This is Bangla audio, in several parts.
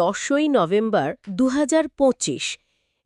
দশই নভেম্বর দু হাজার পঁচিশ,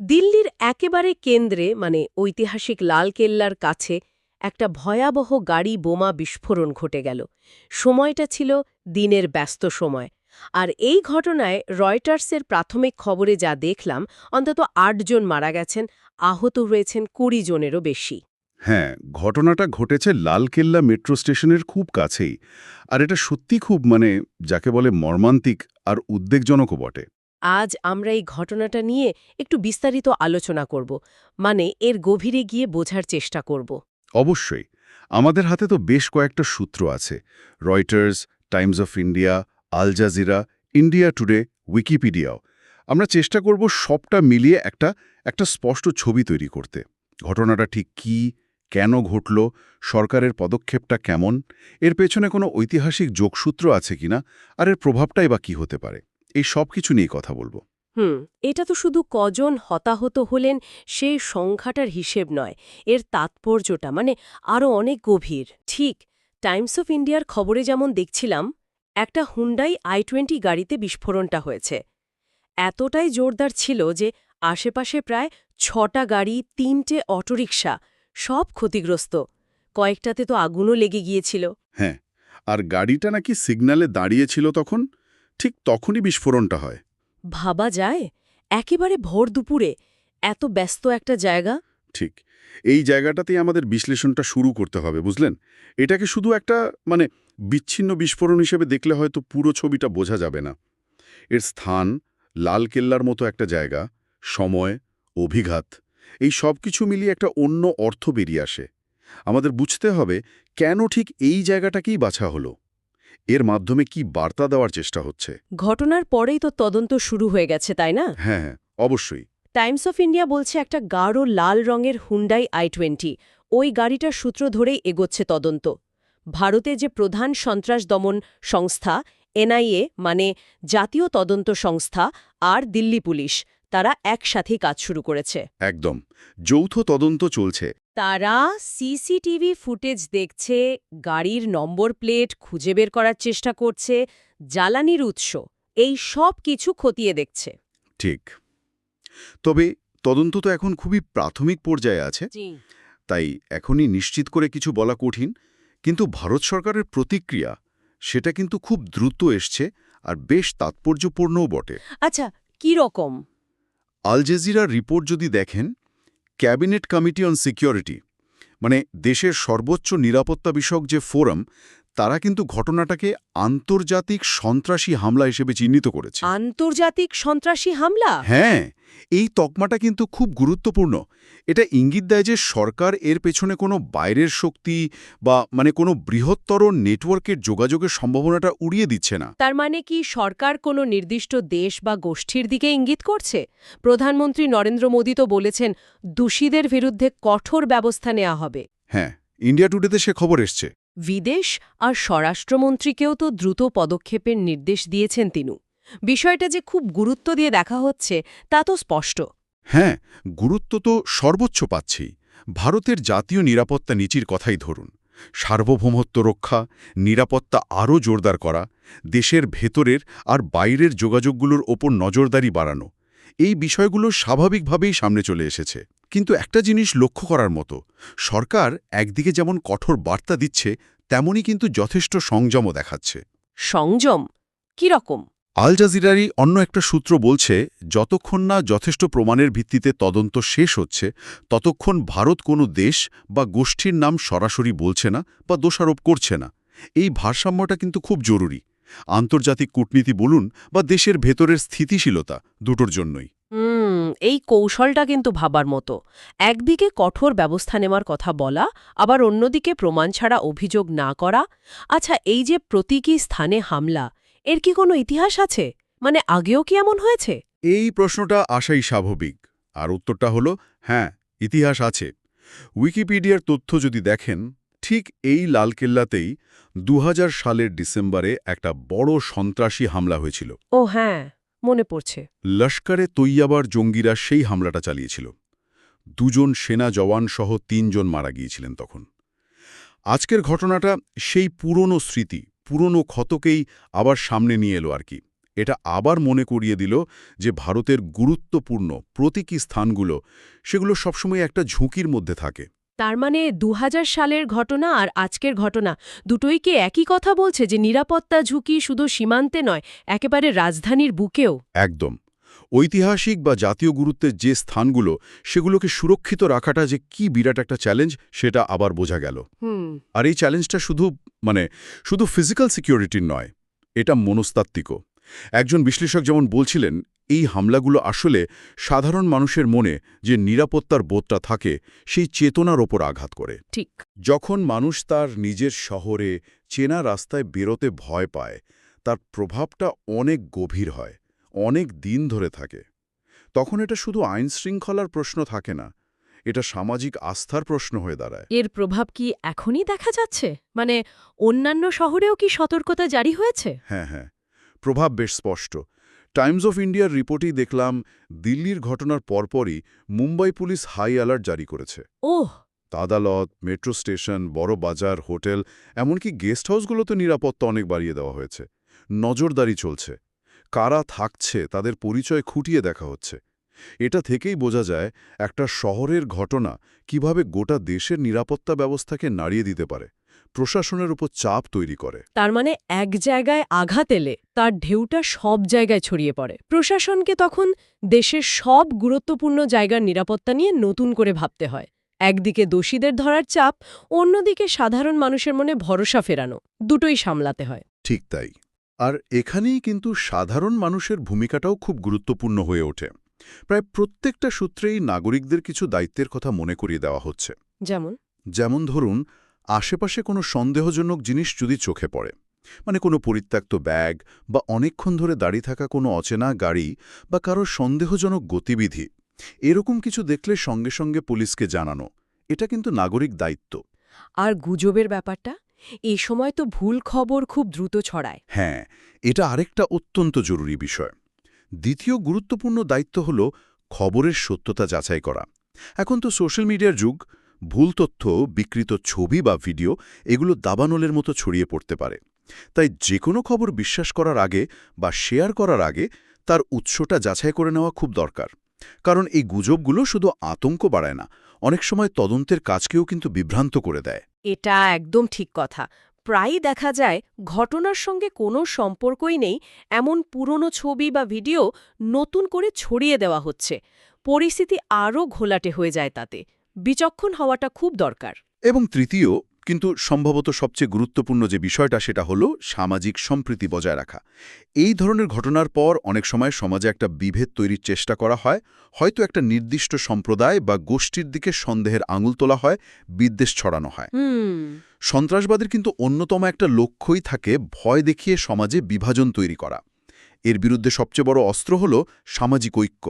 দিল্লির একেবারে কেন্দ্রে মানে ঐতিহাসিক লালকেল্লার কাছে, একটা ভয়াবহ গাড়ি বোমা বিস্ফোরণ ঘটে গেল। সময়টা ছিল দিনের ব্যস্ত সময়। আর এই ঘটনায় রয়টার্সের প্রাথমিক খবরে যা দেখলাম, অন্তত আটজন মারা গেছেন, আহত হয়েছেন কুড়ি জনেরও বেশি। হ্যাঁ ঘটনাটা ঘটেছে লালকেল্লা মেট্রো স্টেশনের খুব কাছেই। আর এটা সত্যি খুব মানে যাকে বলে মর্মান্তিক আর উদ্বেগজনকও বটে। আজ আমরা এই ঘটনাটা নিয়ে একটু বিস্তারিত আলোচনা করব মানে এর গভীরে গিয়ে বোঝার চেষ্টা করব। অবশ্যই আমাদের হাতে তো বেশ কয়েকটা সূত্র আছে Reuters Times of India Al Jazeera India Today উইকিপিডিয়াও। আমরা চেষ্টা করব সবটা মিলিয়ে একটা একটা স্পষ্ট ছবি তৈরি করতে ঘটনাটা ঠিক কি কেন ঘটল, সরকারের পদক্ষেপটা কেমন, এর পেছনে কোনো ঐতিহাসিক যোগসূত্র আছে কিনা, আর এর প্রভাবটাই বা কি হতে পারে, এই সব কিছু নিয়ে কথা বলব। হুম, এটা তো শুধু কজন হতাহত হলেন সেই সংখ্যাটার হিসেব নয়, এর তাৎপর্যটা মানে আরও অনেক গভীর। ঠিক, টাইমস অফ ইন্ডিয়ার খবরে যেমন দেখছিলাম, একটা হুন্ডাই আই টোয়েন্টি গাড়িতে বিস্ফোরণটা হয়েছে। এতটাই জোরদার ছিল যে আশেপাশে প্রায় ছটা গাড়ি, তিনটে অটোরিকশা সব ক্ষতিগ্রস্ত। কয়েকটাতে তো আগুনও লেগে গিয়েছিল। হ্যাঁ আর গাড়িটা নাকি সিগন্যালে দাঁড়িয়েছিল তখন? ঠিক তখনই বিস্ফোরণটা হয়। ভাবা যায় একেবারে ভোর দুপুরে। এত ব্যস্ত একটা জায়গা। ঠিক এই জায়গাটাতেই আমাদের বিশ্লেষণটা শুরু করতে হবে বুঝলেন? এটাকে শুধু একটা মানে বিচ্ছিন্ন বিস্ফোরণ হিসেবে দেখলে হয়তো পুরো ছবিটা বোঝা যাবে না। এর স্থান লালকেল্লার মতো একটা জায়গা সময় অভিঘাত। এই সব কিছু মিলিয়ে একটা অন্য অর্থ বেরিয়ে আসে। আমাদের বুঝতে হবে কেন ঠিক এই জায়গাটাকেই বাছা হলো। এর মাধ্যমে কি বার্তা দেওয়ার চেষ্টা হচ্ছে? ঘটনার পরেই তো তদন্ত শুরু হয়ে গেছে তাই না? হ্যাঁ হ্যাঁ অবশ্যই। টাইমস অফ ইন্ডিয়া বলছে একটা গাঢ় লাল রঙের হুন্ডাই আই টোয়েন্টি ওই গাড়িটার সূত্র ধরেই এগোচ্ছে তদন্ত। ভারতে যে প্রধান সন্ত্রাস দমন সংস্থা এনআইএ মানে জাতীয় তদন্ত সংস্থা আর দিল্লি পুলিশ। তারা একসাথেই কাজ শুরু করেছে। একদম। যৌথ তদন্ত চলছে। তারা সিসিটিভি ফুটেজ দেখছে গাড়ির নম্বর প্লেট খুঁজে বের করার চেষ্টা করছে জ্বালানির উৎস এই সব কিছু খতিয়ে দেখছে। ঠিক। তবে তদন্ত তো এখন খুবই প্রাথমিক পর্যায়ে আছে। তাই এখনই নিশ্চিত করে কিছু বলা কঠিন কিন্তু ভারত সরকারের প্রতিক্রিয়া সেটা কিন্তু খুব দ্রুত এসছে আর বেশ তাৎপর্যপূর্ণও বটে। আচ্ছা কি রকম? আল জেজিরার রিপোর্ট যদি দেখেন, ক্যাবিনেট কমিটি অন সিকিউরিটি মানে দেশের সর্বোচ্চ নিরাপত্তা বিষয়ক যে ফোরাম তারা কিন্তু ঘটনাটাকে আন্তর্জাতিক সন্ত্রাসী হামলা হিসেবে চিহ্নিত করেছে। আন্তর্জাতিক সন্ত্রাসী হামলা? হ্যাঁ এই তকমাটা কিন্তু খুব গুরুত্বপূর্ণ। এটা ইঙ্গিত দেয় যে সরকার এর পেছনে কোনো বাইরের শক্তি বা মানে কোনো বৃহত্তর নেটওয়ার্কের যোগাযোগের সম্ভাবনাটা উড়িয়ে দিচ্ছে না। তার মানে কি সরকার কোনো নির্দিষ্ট দেশ বা গোষ্ঠীর দিকে ইঙ্গিত করছে? প্রধানমন্ত্রী নরেন্দ্র মোদী তো বলেছেন দোষীদের বিরুদ্ধে কঠোর ব্যবস্থা নেওয়া হবে। হ্যাঁ ইন্ডিয়া টুডেতে সে খবর এসছে। বিদেশ আর স্বরাষ্ট্রমন্ত্রীকেও তো দ্রুত পদক্ষেপের নির্দেশ দিয়েছেন তিনি। বিষয়টা যে খুব গুরুত্ব দিয়ে দেখা হচ্ছে, তা তো স্পষ্ট। হ্যাঁ গুরুত্ব তো সর্বোচ্চ পাচ্ছেই ভারতের জাতীয় নিরাপত্তা নীতির কথাই ধরুন। সার্বভৌমত্ব রক্ষা, নিরাপত্তা আরও জোরদার করা, দেশের ভেতরের আর বাইরের যোগাযোগগুলোর ওপর নজরদারি বাড়ানো, এই বিষয়গুলো স্বাভাবিকভাবেই সামনে চলে এসেছে। কিন্তু একটা জিনিস লক্ষ্য করার মতো। সরকার একদিকে যেমন কঠোর বার্তা দিচ্ছে তেমনই কিন্তু যথেষ্ট সংযমও দেখাচ্ছে। সংযম? কি রকম? আল জাজিরারই অন্য একটা সূত্র বলছে যতক্ষণ না যথেষ্ট প্রমাণের ভিত্তিতে তদন্ত শেষ হচ্ছে ততক্ষণ ভারত কোনো দেশ বা গোষ্ঠীর নাম সরাসরি বলছে না বা দোষারোপ করছে না। এই ভারসাম্যটা কিন্তু খুব জরুরি। আন্তর্জাতিক কূটনীতি বলুন বা দেশের ভেতরের স্থিতিশীলতা দুটোর জন্যই। হুম এই কৌশলটা কিন্তু ভাবার মতো। একদিকে কঠোর ব্যবস্থা নেওয়ার কথা বলা আবার অন্যদিকে প্রমাণ ছাড়া অভিযোগ না করা। আচ্ছা এই যে প্রতীকী স্থানে হামলা এর কি কোনো ইতিহাস আছে? মানে আগেও কি এমন হয়েছে? এই প্রশ্নটা আসাই স্বাভাবিক। আর উত্তরটা হলো হ্যাঁ ইতিহাস আছে। উইকিপিডিয়ার তথ্য যদি দেখেন ঠিক এই লালকেল্লাতেই দু হাজার সালের ডিসেম্বরে একটা বড় সন্ত্রাসী হামলা হয়েছিল। ও হ্যাঁ। মনে পড়ছে। লস্করে তৈয়াবার জঙ্গিরা সেই হামলাটা চালিয়েছিল। দুজন সেনা জওয়ান সহ তিনজন মারা গিয়েছিলেন তখন। আজকের ঘটনাটা সেই পুরনো স্মৃতি, পুরনো ক্ষতকেই আবার সামনে নিয়ে এলো আর কি। এটা আবার মনে করিয়ে দিল যে ভারতের গুরুত্বপূর্ণ প্রতীকী স্থানগুলো, সেগুলো সবসময় একটা ঝুঁকির মধ্যে থাকে। তার মানে দু হাজার সালের ঘটনা আর আজকের ঘটনা দুটোই কি একই কথা বলছে যে নিরাপত্তা ঝুঁকি শুধু সীমান্তে নয় একেবারে রাজধানীর বুকেও? একদম। ঐতিহাসিক বা জাতীয় গুরুত্বের যে স্থানগুলো সেগুলোকে সুরক্ষিত রাখাটা যে কি বিরাট একটা চ্যালেঞ্জ সেটা আবার বোঝা গেল। আর এই চ্যালেঞ্জটা শুধু মানে শুধু ফিজিক্যাল সিকিউরিটির নয় এটা মনস্তাত্ত্বিকও। একজন বিশ্লেষক যেমন বলছিলেন এই হামলাগুলো আসলে সাধারণ মানুষের মনে যে নিরাপত্তার বোধটা থাকে সেই চেতনার ওপর আঘাত করে। ঠিক। যখন মানুষ তার নিজের শহরে চেনা রাস্তায় বেরোতে ভয় পায় তার প্রভাবটা অনেক গভীর হয় অনেক দিন ধরে থাকে। তখন এটা শুধু আইন শৃঙ্খলার প্রশ্ন থাকে না এটা সামাজিক আস্থার প্রশ্ন হয়ে দাঁড়ায়। এর প্রভাব কি এখনই দেখা যাচ্ছে? মানে অন্যান্য শহরেও কি সতর্কতা জারি হয়েছে? হ্যাঁ হ্যাঁ। প্রভাব বেশ স্পষ্ট। টাইমস অফ ইন্ডিয়ার রিপোর্টেই দেখলাম দিল্লির ঘটনার পরপরই মুম্বাই পুলিশ হাই অ্যালার্ট জারি করেছে। ওহ! আদালত মেট্রো স্টেশন বড় বাজার হোটেল এমনকি গেস্ট হাউসগুলোতে নিরাপত্তা অনেক বাড়িয়ে দেওয়া হয়েছে। নজরদারি চলছে। কারা থাকছে তাদের পরিচয় খুঁটিয়ে দেখা হচ্ছে। এটা থেকেই বোঝা যায় একটা শহরের ঘটনা কীভাবে গোটা দেশের নিরাপত্তা ব্যবস্থাকে নাড়িয়ে দিতে পারে। প্রশাসনের উপর চাপ তৈরি করে। তার মানে এক জায়গায় আঘাত এলে তার ঢেউটা সব জায়গায় ছড়িয়ে পড়ে। প্রশাসনকে তখন দেশের সব গুরুত্বপূর্ণ জায়গার নিরাপত্তা নিয়ে নতুন করে ভাবতে হয়। একদিকে দোষীদের ধরার চাপ অন্যদিকে সাধারণ মানুষের মনে ভরসা ফেরানো। দুটোই সামলাতে হয়। ঠিক তাই। আর এখানেই কিন্তু সাধারণ মানুষের ভূমিকাটাও খুব গুরুত্বপূর্ণ হয়ে ওঠে। প্রায় প্রত্যেকটা সূত্রেই নাগরিকদের কিছু দায়িত্বের কথা মনে করিয়ে দেওয়া হচ্ছে। যেমন? যেমন ধরুন আশেপাশে কোনো সন্দেহজনক জিনিস যদি চোখে পড়ে মানে কোনো পরিত্যক্ত ব্যাগ বা অনেকক্ষণ ধরে দাঁড়িয়ে থাকা কোনো অচেনা গাড়ি বা কারও সন্দেহজনক গতিবিধি এরকম কিছু দেখলে সঙ্গে সঙ্গে পুলিশকে জানানো এটা কিন্তু নাগরিক দায়িত্ব। আর গুজবের ব্যাপারটা? এই সময় তো ভুল খবর খুব দ্রুত ছড়ায়। হ্যাঁ এটা আরেকটা অত্যন্ত জরুরি বিষয়। দ্বিতীয় গুরুত্বপূর্ণ দায়িত্ব হল খবরের সত্যতা যাচাই করা। এখন তো সোশ্যাল মিডিয়ার যুগ ভুল তথ্য, বিকৃত ছবি বা ভিডিও এগুলো দাবানলের মতো ছড়িয়ে পড়তে পারে। তাই যে কোনো খবর বিশ্বাস করার আগে বা শেয়ার করার আগে তার উৎসটা যাচাই করে নেওয়া খুব দরকার। কারণ এই গুজবগুলো শুধু আতঙ্ক বাড়ায় না, অনেক সময় তদন্তের কাজকেও কিন্তু বিভ্রান্ত করে দেয়। এটা একদম ঠিক কথা। প্রায়ই দেখা যায় ঘটনার সঙ্গে কোনো সম্পর্কই নেই, এমন পুরনো ছবি বা ভিডিও নতুন করে ছড়িয়ে দেওয়া হচ্ছে। পরিস্থিতি আরও ঘোলাটে হয়ে যায় তাতে। বিচক্ষণ হওয়াটা খুব দরকার। এবং তৃতীয় কিন্তু সম্ভবত সবচেয়ে গুরুত্বপূর্ণ যে বিষয়টা সেটা হলো সামাজিক সম্প্রীতি বজায় রাখা। এই ধরনের ঘটনার পর অনেক সময় সমাজে একটা বিভেদ তৈরির চেষ্টা করা হয় হয়তো একটা নির্দিষ্ট সম্প্রদায় বা গোষ্ঠীর দিকে সন্দেহের আঙুল তোলা হয় বিদ্বেষ ছড়ানো হয়। সন্ত্রাসবাদের কিন্তু অন্যতম একটা লক্ষ্যই থাকে ভয় দেখিয়ে সমাজে বিভাজন তৈরি করা। এর বিরুদ্ধে সবচেয়ে বড় অস্ত্র হল সামাজিক ঐক্য।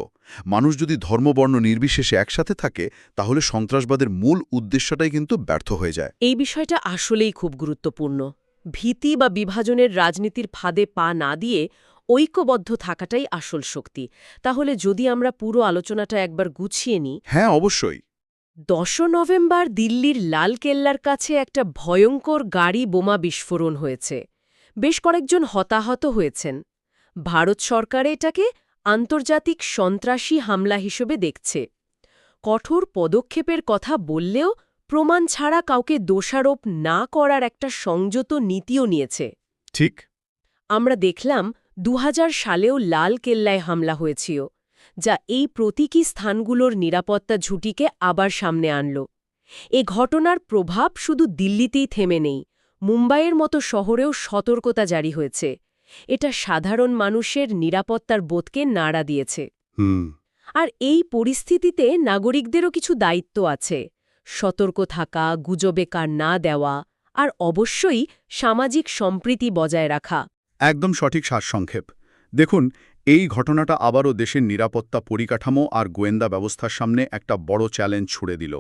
মানুষ যদি ধর্মবর্ণ নির্বিশেষে একসাথে থাকে তাহলে সন্ত্রাসবাদের মূল উদ্দেশ্যটাই কিন্তু ব্যর্থ হয়ে যায়। এই বিষয়টা আসলেই খুব গুরুত্বপূর্ণ। ভীতি বা বিভাজনের রাজনীতির ফাঁদে পা না দিয়ে ঐক্যবদ্ধ থাকাটাই আসল শক্তি। তাহলে যদি আমরা পুরো আলোচনাটা একবার গুছিয়ে নিই। হ্যাঁ অবশ্যই। দশ নভেম্বর দিল্লির লালকেল্লার কাছে একটা ভয়ঙ্কর গাড়ি বোমা বিস্ফোরণ হয়েছে। বেশ কয়েকজন হতাহত হয়েছেন। ভারত সরকার এটাকে আন্তর্জাতিক সন্ত্রাসী হামলা হিসেবে দেখছে। কঠোর পদক্ষেপের কথা বললেও প্রমাণ ছাড়া কাউকে দোষারোপ না করার একটা সংযত নীতিও নিয়েছে। ঠিক। আমরা দেখলাম দু হাজার সালেও লাল কেল্লায় হামলা হয়েছিল যা এই প্রতীকী স্থানগুলোর নিরাপত্তা ঝুঁটিকে আবার সামনে আনল। এ ঘটনার প্রভাব শুধু দিল্লিতেই থেমে নেই মুম্বাইয়ের মতো শহরেও সতর্কতা জারি হয়েছে। এটা সাধারণ মানুষের নিরাপত্তার বোধকে নাড়া দিয়েছে। হুম। আর এই পরিস্থিতিতে নাগরিকদেরও কিছু দায়িত্ব আছে। সতর্ক থাকা গুজবে কার না দেওয়া আর অবশ্যই সামাজিক সম্প্রীতি বজায় রাখা। একদম সঠিক সারসংক্ষেপ। দেখুন এই ঘটনাটা আবারও দেশের নিরাপত্তা পরিকাঠামো আর গোয়েন্দা ব্যবস্থার সামনে একটা বড় চ্যালেঞ্জ ছুড়ে দিল।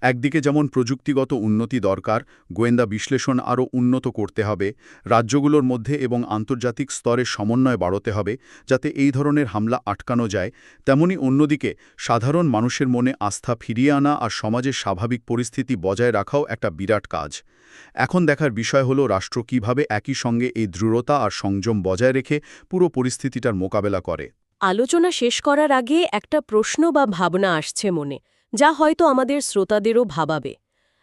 একদিকে যেমন প্রযুক্তিগত উন্নতি দরকার, গোয়েন্দা বিশ্লেষণ আরও উন্নত করতে হবে, রাজ্যগুলোর মধ্যে এবং আন্তর্জাতিক স্তরে সমন্বয় বাড়াতে হবে যাতে এই ধরনের হামলা আটকানো যায়, তেমনি অন্যদিকে সাধারণ মানুষের মনে আস্থা ফিরিয়ে আনা আর সমাজের স্বাভাবিক পরিস্থিতি বজায় রাখাও একটা বিরাট কাজ। এখন দেখার বিষয় হল রাষ্ট্র কীভাবে একই সঙ্গে এই দৃঢ়তা আর সংযম বজায় রেখে পুরো পরিস্থিতিটার মোকাবেলা করে। আলোচনা শেষ করার আগে একটা প্রশ্ন বা ভাবনা আসছে মনে। যা হয়তো আমাদের শ্রোতাদেরও ভাবাবে।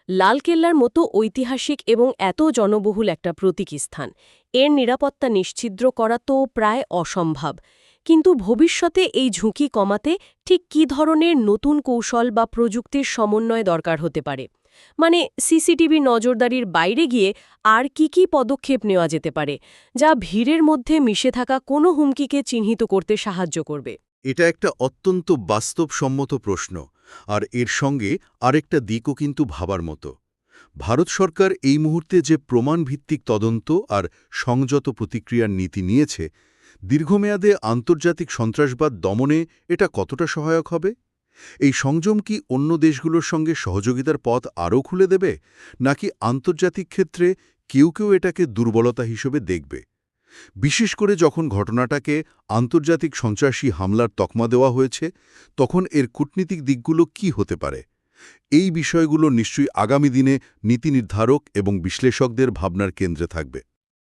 লালকেল্লার মতো ঐতিহাসিক এবং এত জনবহুল একটা প্রতীক স্থান এর নিরাপত্তা নিশ্ছিদ্র করা তো প্রায় অসম্ভব। কিন্তু ভবিষ্যতে এই ঝুঁকি কমাতে ঠিক কী ধরনের নতুন কৌশল বা প্রযুক্তির সমন্বয় দরকার হতে পারে? মানে সিসিটিভি নজরদারির বাইরে গিয়ে আর কি কি পদক্ষেপ নেওয়া যেতে পারে, যা ভিড়ের মধ্যে মিশে থাকা কোনো হুমকিকে চিহ্নিত করতে সাহায্য করবে? এটা একটা অত্যন্ত বাস্তবসম্মত প্রশ্ন, আর এর সঙ্গে আরেকটা দিকও কিন্তু ভাবার মতো। ভারত সরকার এই মুহূর্তে যে প্রমাণভিত্তিক তদন্ত আর সংযত প্রতিক্রিয়ার নীতি নিয়েছে, দীর্ঘমেয়াদে আন্তর্জাতিক সন্ত্রাসবাদ দমনে এটা কতটা সহায়ক হবে? এই সংযম কি অন্য দেশগুলোর সঙ্গে সহযোগিতার পথ আরও খুলে দেবে, নাকি আন্তর্জাতিক ক্ষেত্রে কেউ কেউ এটাকে দুর্বলতা হিসেবে দেখবে? বিশেষ করে যখন ঘটনাটাকে আন্তর্জাতিক সন্ত্রাসী হামলার তকমা দেওয়া হয়েছে, তখন এর কূটনীতিক দিকগুলো কি হতে পারে? এই বিষয়গুলো নিশ্চয়ই আগামী দিনে নীতি নির্ধারক এবং বিশ্লেষকদের ভাবনার কেন্দ্রে থাকবে।